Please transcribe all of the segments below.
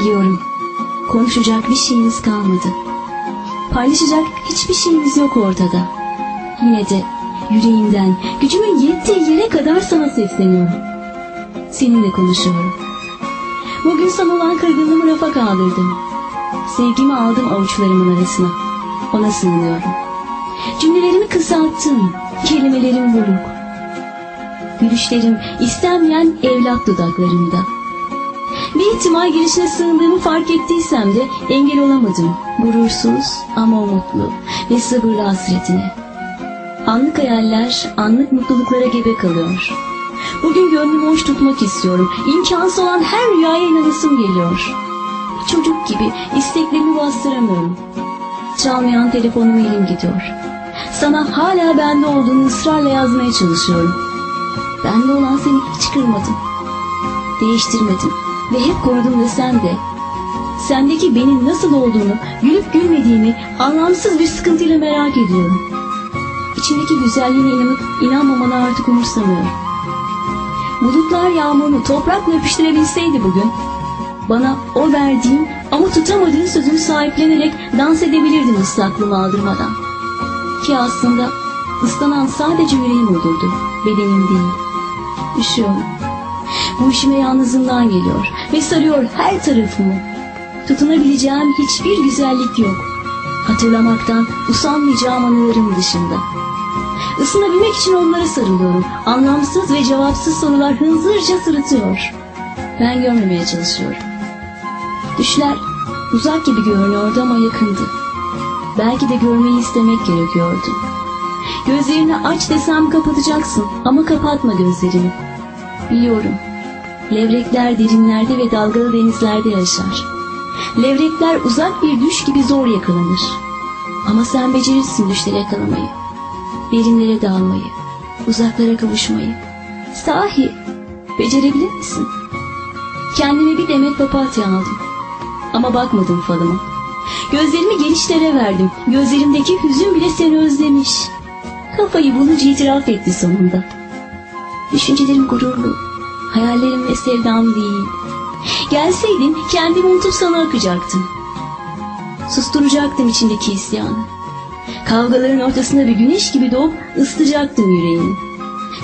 Biliyorum. Konuşacak bir şeyimiz kalmadı. Paylaşacak hiçbir şeyimiz yok ortada. Yine de yüreğimden, gücümün yettiği yere kadar sana sesleniyorum. Seninle konuşuyorum. Bugün sana olan kırgınlığımı rafa kaldırdım. Sevgimi aldım avuçlarımın arasına. Ona sığınıyorum. Cümlelerimi kısalttım. Kelimelerim buruk. Gülüşlerim istenmeyen evlat dudaklarımda. Bir ihtimal girişine sığındığımı fark ettiysem de engel olamadım. Gurursuz ama umutlu ve sabırlı hasretine. Anlık hayaller, anlık mutluluklara gebe kalıyor. Bugün gönlümü hoş tutmak istiyorum. İmkansız olan her rüyaya inanasım geliyor. Çocuk gibi isteklerimi bastıramıyorum. Çalmayan telefonumu elim gidiyor. Sana hala bende olduğunu ısrarla yazmaya çalışıyorum. Bende olan seni hiç kırmadım. Değiştirmedim ve hep korudum desem de sendeki benim nasıl olduğunu, gülüp gülmediğimi anlamsız bir sıkıntıyla merak ediyorum. İçindeki güzelliğine inanıp inanmamana artık umursamıyorum. Bulutlar yağmurunu toprakla öpüştürebilseydi bugün, bana o verdiğin ama tutamadığın sözünü sahiplenerek dans edebilirdim ıslaklığımı aldırmadan. Ki aslında ıslanan sadece yüreğim olurdu, bedenim değil. Üşüyorum. Bu işime yalnızlığımdan geliyor ve sarıyor her tarafımı. Tutunabileceğim hiçbir güzellik yok. Hatırlamaktan usanmayacağım anılarım dışında. Isınabilmek için onlara sarılıyorum. Anlamsız ve cevapsız sorular hınzırca sırıtıyor. Ben görmemeye çalışıyorum. Düşler uzak gibi görünüyordu ama yakındı. Belki de görmeyi istemek gerekiyordu. Gözlerini aç desem kapatacaksın ama kapatma gözlerini. Biliyorum. Levrekler derinlerde ve dalgalı denizlerde yaşar. Levrekler uzak bir düş gibi zor yakalanır. Ama sen becerirsin düşleri yakalamayı. Derinlere dalmayı, uzaklara kavuşmayı. Sahi, becerebilir misin? Kendime bir demet papatya aldım. Ama bakmadım falıma. Gözlerimi genişlere verdim. Gözlerimdeki hüzün bile seni özlemiş. Kafayı bulunca itiraf etti sonunda. Düşüncelerim gururlu. Hayallerim ve sevdam değil. Gelseydin kendimi unutup sana akacaktım. Susturacaktım içindeki isyanı. Kavgaların ortasında bir güneş gibi doğup ısıtacaktım yüreğini.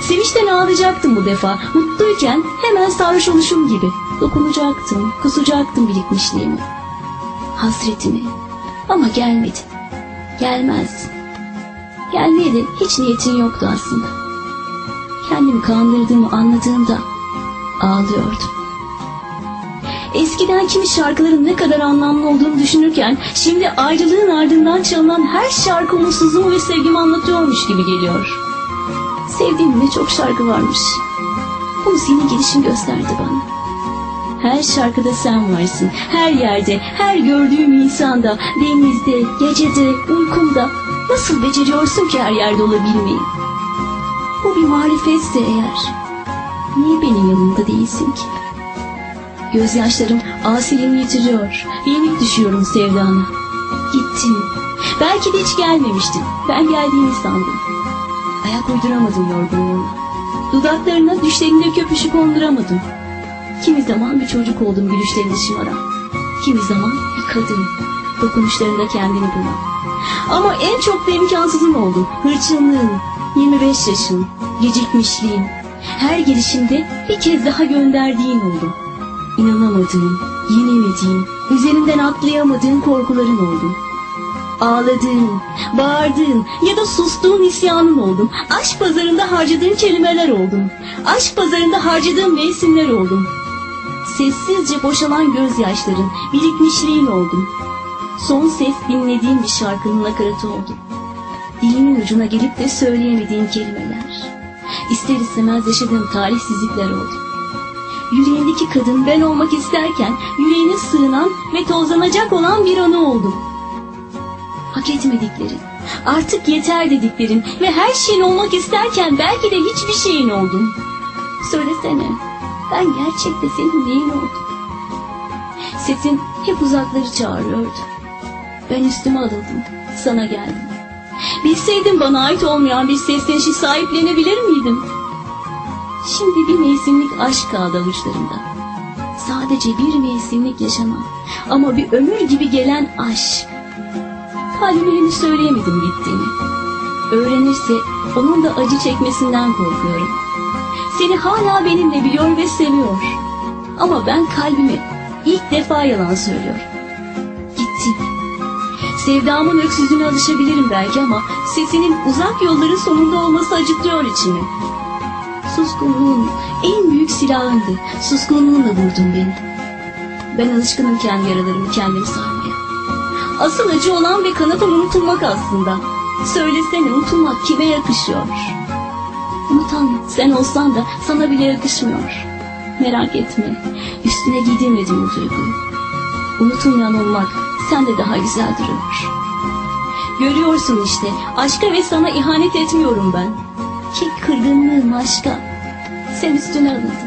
Sevinçten ağlayacaktım bu defa. Mutluyken hemen sarhoş oluşum gibi. Dokunacaktım, kusacaktım birikmişliğimi. Hasretimi. Ama gelmedin. Gelmezdin. Gelmeye de hiç niyetin yoktu aslında. Kendimi kandırdığımı anladığımda ağlıyordum. Eskiden kimi şarkıların ne kadar anlamlı olduğunu düşünürken şimdi ayrılığın ardından çalınan her şarkı umutsuzluğumu ve sevgimi anlatıyormuş gibi geliyor. Sevdiğim ne çok şarkı varmış. Bunu senin gelişin gösterdi bana. Her şarkıda sen varsın. Her yerde, her gördüğüm insanda, denizde, gecede, uykumda. Nasıl beceriyorsun ki her yerde olabilmeyi? Bu bir marifetse eğer. Niye benim yanımda değilsin ki? Gözyaşlarım asiliğini yitiriyor. Yenik düşüyorum sevdana. Gittin. Belki de hiç gelmemiştin. Ben geldiğini sandım. Ayak uyduramadım yorgunluğuna. Dudaklarına düşlerinde köpüşü konduramadım. Kimi zaman bir çocuk oldum gülüşlerinde şımaran. Kimi zaman bir kadın. Dokunuşlarında kendini bulan. Ama en çok da imkansızın oldum. Hırçınlığın, 25 yaşın, gecikmişliğin. Her gelişinde bir kez daha gönderdiğin oldu. İnanamadığın, yenemediğin, üzerinden atlayamadığın korkuların oldu. Ağladığın, bağırdığın ya da sustuğun isyanın oldum. Aşk pazarında harcadığın kelimeler oldum. Aşk pazarında harcadığın mevsimler oldum. Sessizce boşalan gözyaşların, birikmişliğin oldum. Son ses dinlediğim bir şarkının nakaratı oldum. Dilimin ucuna gelip de söyleyemediğim kelimeler. İster istemez yaşadığım talihsizlikler oldu. Yüreğindeki kadın ben olmak isterken yüreğine sığınan ve tozlanacak olan bir anı oldum. Hak etmediklerin, artık yeter dediklerin ve her şeyin olmak isterken belki de hiçbir şeyin oldum. Söylesene, ben gerçekte senin neyin oldum? Sesin hep uzakları çağırıyordu. Ben üstüme alındım, sana geldim. Bilseydim bana ait olmayan bir seslenişi sahiplenebilir miydim? Şimdi bir mevsimlik aşk kaldı avuçlarımda. sadece bir mevsimlik yaşanan ama bir ömür gibi gelen aşk. Kalbime henüz söyleyemedim gittiğini. Öğrenirse onun da acı çekmesinden korkuyorum. Seni hala benimle biliyor ve seviyor. Ama ben kalbime ilk defa yalan söylüyorum. Sevdamın öksüzlüğüne alışabilirim belki ama sesinin uzak yolların sonunda olması acıtıyor içimi. Suskunluğun en büyük silahındı. Suskunluğunla vurdun beni. Ben alışkınım kendi yaralarımı kendim sarmaya. Asıl acı olan ve kanatan unutulmak aslında. Söylesene unutulmak kime yakışıyor? Unutan sen olsan da sana bile yakışmıyor. Merak etme. Üstüne giydirmedim o duyguyu. Unutulmayan olmak sende daha güzel duruyor. Görüyorsun işte aşka ve sana ihanet etmiyorum ben. Ki kırgınlığım aşka. Sen üstüne alındın.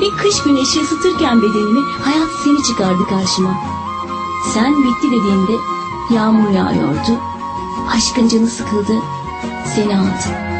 Bir kış güneşi ısıtırken bedenimi hayat seni çıkardı karşıma. Sen bitti dediğinde yağmur yağıyordu. Aşkın canı sıkıldı. Seni aldım.